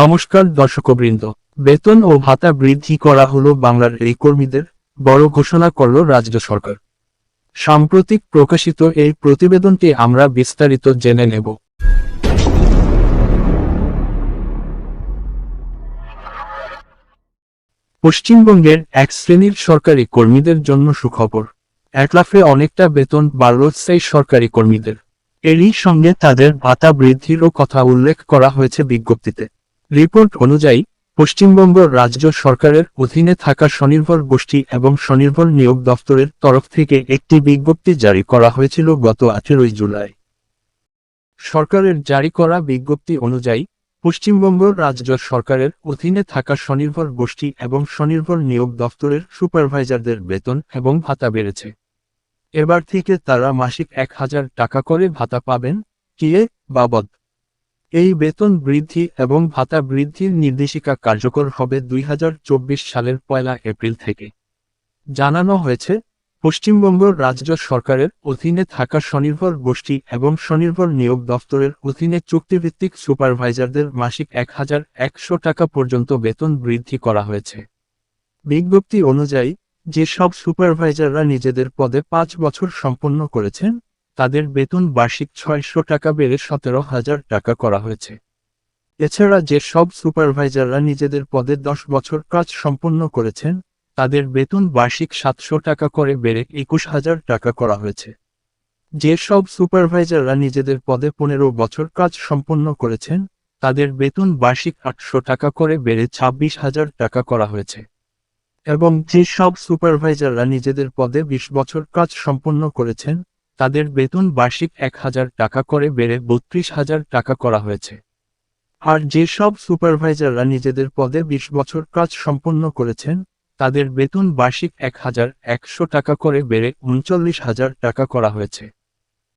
নমস্কার দর্শকবৃন্দ। বেতন ও ভাতা বৃদ্ধি করা হলো বাংলার এই কর্মীদের বড় ঘোষণা করল রাজ্য সরকার। সাম্প্রতিক প্রকাশিত এই প্রতিবেদনটি আমরা বিস্তারিত জেনে নেব। পশ্চিমবঙ্গের এক শ্রেণির সরকারি কর্মীদের জন্য সুখবর। এক লাফে অনেকটা বেতন বাড়ল সেই সরকারি কর্মীদের। এরই সঙ্গে তাদের ভাতা বৃদ্ধিরও কথা উল্লেখ করা হয়েছে বিজ্ঞপ্তিতে। রিপোর্ট অনুযায়ী, পশ্চিমবঙ্গ রাজ্য সরকারের অধীনে থাকা স্বনির্ভর গোষ্ঠী এবং স্বনির্ভর নিয়োগ দফতরের তরফ থেকে একটি বিজ্ঞপ্তি জারি করা হয়েছিল গত আঠেরোই জুলাই। সরকারের জারি করা বিজ্ঞপ্তি অনুযায়ী, পশ্চিমবঙ্গ রাজ্য সরকারের অধীনে থাকা স্বনির্ভর গোষ্ঠী এবং স্বনির্ভর নিয়োগ দফতরের সুপারভাইজারদের বেতন এবং ভাতা বেড়েছে। এবার থেকে তারা মাসিক এক হাজার টাকা করে ভাতা পাবেন কিয়ে বাবদ এই বেতন বৃদ্ধি এবং ভাতা বৃদ্ধির নির্দেশিকা কার্যকর হবে দুই হাজার চব্বিশ সালের পয়লা এপ্রিল থেকে। জানানো হয়েছে, পশ্চিমবঙ্গ রাজ্য সরকারের অধীনে থাকা স্বনির্ভর গোষ্ঠী এবং স্বনির্ভর নিয়োগ দফতরের অধীনে চুক্তিভিত্তিক সুপারভাইজারদের মাসিক এক হাজার একশো টাকা পর্যন্ত বেতন বৃদ্ধি করা হয়েছে। বিজ্ঞপ্তি অনুযায়ী, যেসব সুপারভাইজাররা নিজেদের পদে পাঁচ বছর সম্পন্ন করেছেন তাদের বেতন বার্ষিক ছয়শো টাকা বেড়ে সতেরো হাজার টাকা করা হয়েছে। এছাড়া যে সব সুপারভাইজাররা নিজেদের পদে দশ বছর কাজ সম্পন্ন করেছেন, তাদের বেতন বার্ষিক সাতশো টাকা করে বেড়ে একুশ হাজার টাকা করা হয়েছে। যে সব সুপারভাইজাররা নিজেদের পদে পনেরো বছর কাজ সম্পন্ন করেছেন, তাদের বেতন বার্ষিক আটশো টাকা করে বেড়ে ছাব্বিশ হাজার টাকা করা হয়েছে। এবং যে সব সুপারভাইজাররা নিজেদের পদে বিশ বছর কাজ সম্পন্ন করেছেন তাদের বেতন বার্ষিক এক হাজার টাকা করে বেড়ে বত্রিশ হাজার টাকা করা হয়েছে। আর যেসব সুপারভাইজাররা নিজেদের পদে বিশ বছর কাজ সম্পন্ন করেছেন, তাদের বেতন বার্ষিক এক হাজার একশো টাকা করে বেড়ে উনচল্লিশ হাজার টাকা করা হয়েছে।